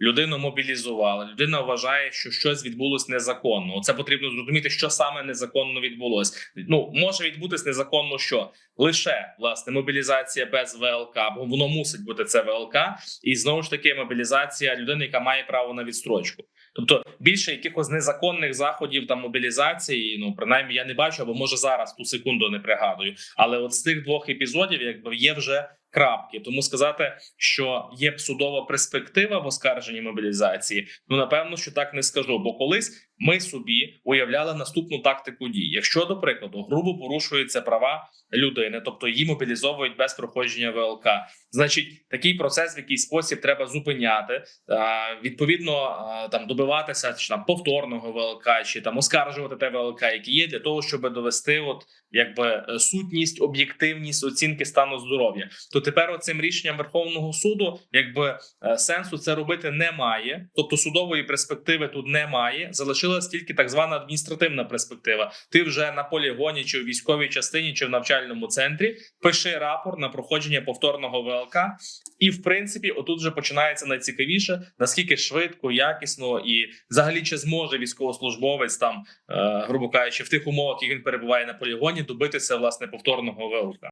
Людину мобілізували. Людина вважає, що щось відбулось незаконно. Це потрібно зрозуміти, що саме незаконно відбулось. Ну може відбутись незаконно, що лише власне мобілізація без ВЛК, бо воно мусить бути це ВЛК, і знову ж таки мобілізація людини, яка має право на відстрочку. Тобто більше якихось незаконних заходів та мобілізації, ну принаймні я не бачу, або може зараз ту секунду не пригадую. Але от з тих двох епізодів, якби є вже крапки. Тому сказати, що є судова перспектива в оскарженні мобілізації, ну напевно, що так не скажу. Бо колись ми собі уявляли наступну тактику дій. Якщо до прикладу грубо порушуються права людини, тобто її мобілізовують без проходження ВЛК, значить такий процес в якийсь спосіб треба зупиняти. Відповідно, там добиватися чи там повторного ВЛК, чи там оскаржувати те ВЛК, які є, для того, щоб довести, от якби сутність, об'єктивність оцінки стану здоров'я. То тепер оцим рішенням Верховного суду, якби е, сенсу це робити немає, тобто судової перспективи тут немає. Залишилась тільки так звана адміністративна перспектива. Ти вже на полігоні, чи у військовій частині, чи в навчальному центрі пиши рапорт на проходження повторного ВЛК, і в принципі, отут вже починається найцікавіше, наскільки швидко, якісно і взагалі чи зможе військовослужбовець там, е, грубо кажучи, в тих умовах, які він перебуває на полігоні, добитися власне повторного ВЛК.